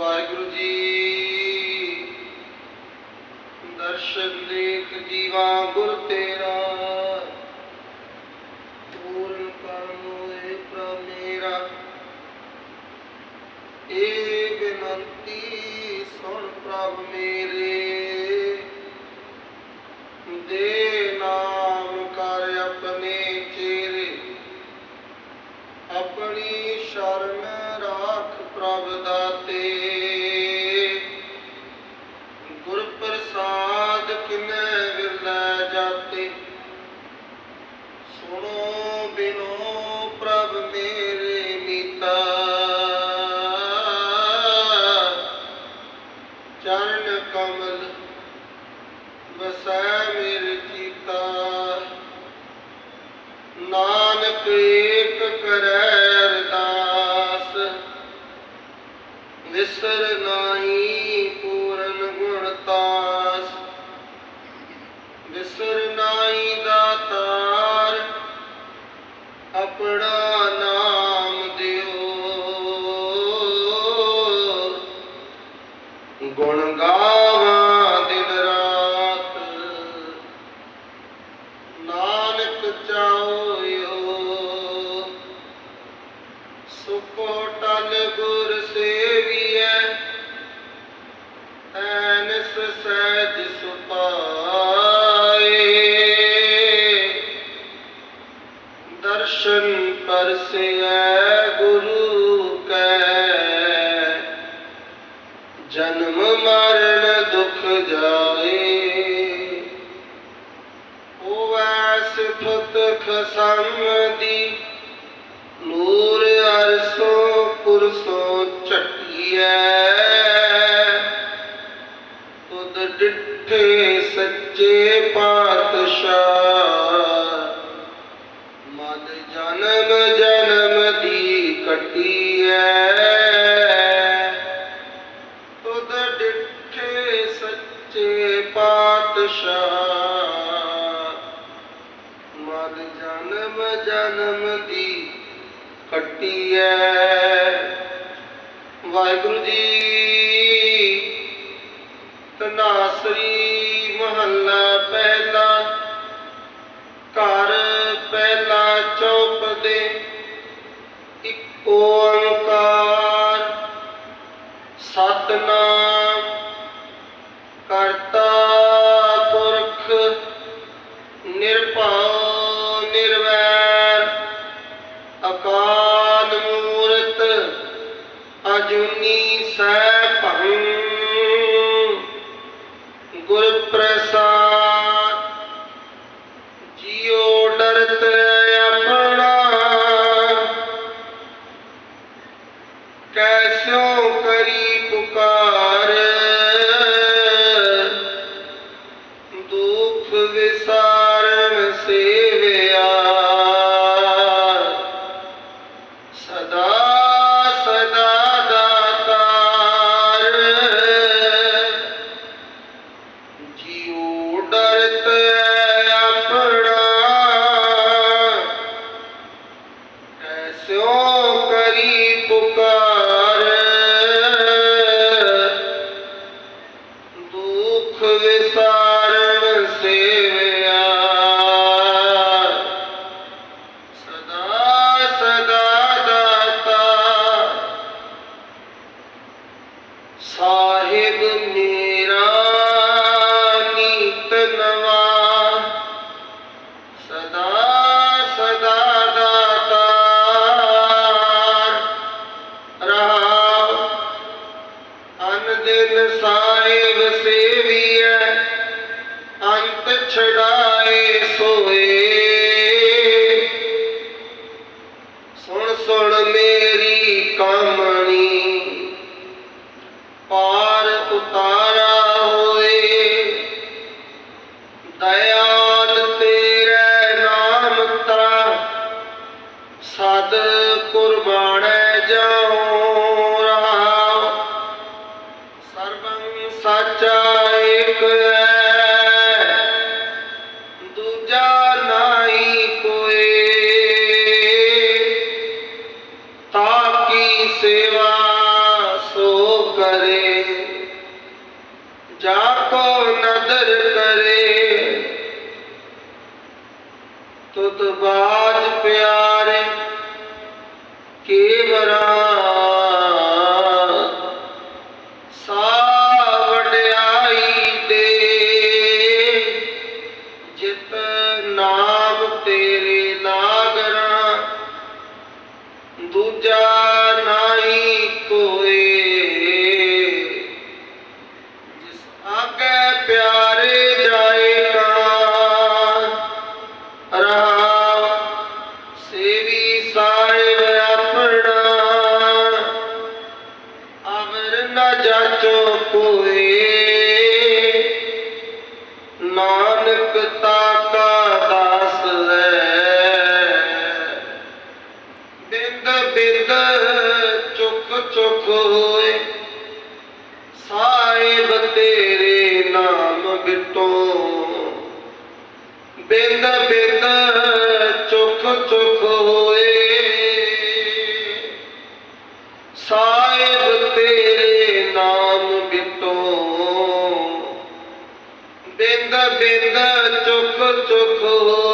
ਵਾਹਿਗੁਰੂ ਜੀ। ਦਰਸ਼ਨ ਲੇਖ ਜੀਵਾ ਗੁਰ ਸੁਣੋ ਬਿਨੋ ਪ੍ਰਭ ਮੇਰੇ ਮੀਤਾ। ਚਰਨ ਕਮਲ ਵਸੈ ਮੇਰੇ ਚੀਤਾ। ਨਾਨਕ ਏਕ ਕਰੈ ਅਰਦਾਸ। ਵਿਸਰ ਨਾਹੀ ਪੂਰਨ ਗੁਣ ਤਾਸ। ਵਿਸਰ ਸਹਿਜ ਸੁਪਾਏ। ਦਰਸ਼ਨ ਪਰਸੈ ਗੁਰੂ ਕੈ। ਜਨਮ ਮਰਨ ਦੁਖ ਜਾਏ। ਹੋਵੈ ਸਿਫਤ ਖਸਮ ਦੀ। ਨੂਰ ਅਰਸੋ ਸੱਚੇ ਪਾਤਸ਼ਾਹ। ਮਦ ਜਨਮ ਜਨਮ ਦੀ ਕਟਿਐ। ਤੁਧ ਡਿਠੇ ਸੱਚੇ ਪਾਤਸ਼ਾਹ। ਮਦ ਜਨਮ ਜਨਮ ਦੀ ਕੱਟੀਐ। ਵਾਹਿਗੁਰੂ ਜੀ ਓੰਕਾਰ। ਸਤਨਾਮ ਕਰਤਾ ਪੁਰਖ ਨਿਰਭਉ ਨਿਰਵੈਰ। ਅਕਾਲ ਮੂਰਤ ਅਜੂਨੀ ਛਡਾਏ ਸੋਏ। ਸੁਣ ਸੁਣ ਮੇਰੀ ਕਾਮਣੀ। ਪਾਰ ਉਤਾਰ ਤੁਤ ਬਾਜ ਪਿਆਰੇ ਕੇਵਰਾ ਵਡਿਆਈ ਦੇ। ਜਿਤ ਨਾਮ ਤੇਰੇ ਲਾਗਰਾ ਦੂਜਾ ਜਾਚੋ ਕੋਏ ਨਾਨਕ ਤਾਕਾ ਦਾਸ ਹੈ ਬਿੰਦ ਬਿੰਦ ਚੁੱਕ ਚੁੱਕ ਹੋਏ। ਸਾਹਿਬ ਤੇਰੇ ਨਾਮ ਬਿਟੋ। ਬਿੰਦ ਬਿੰਦ ਚੁੱਕ ਚੁੱਕ ਹੋਏ ਚੁੱਕ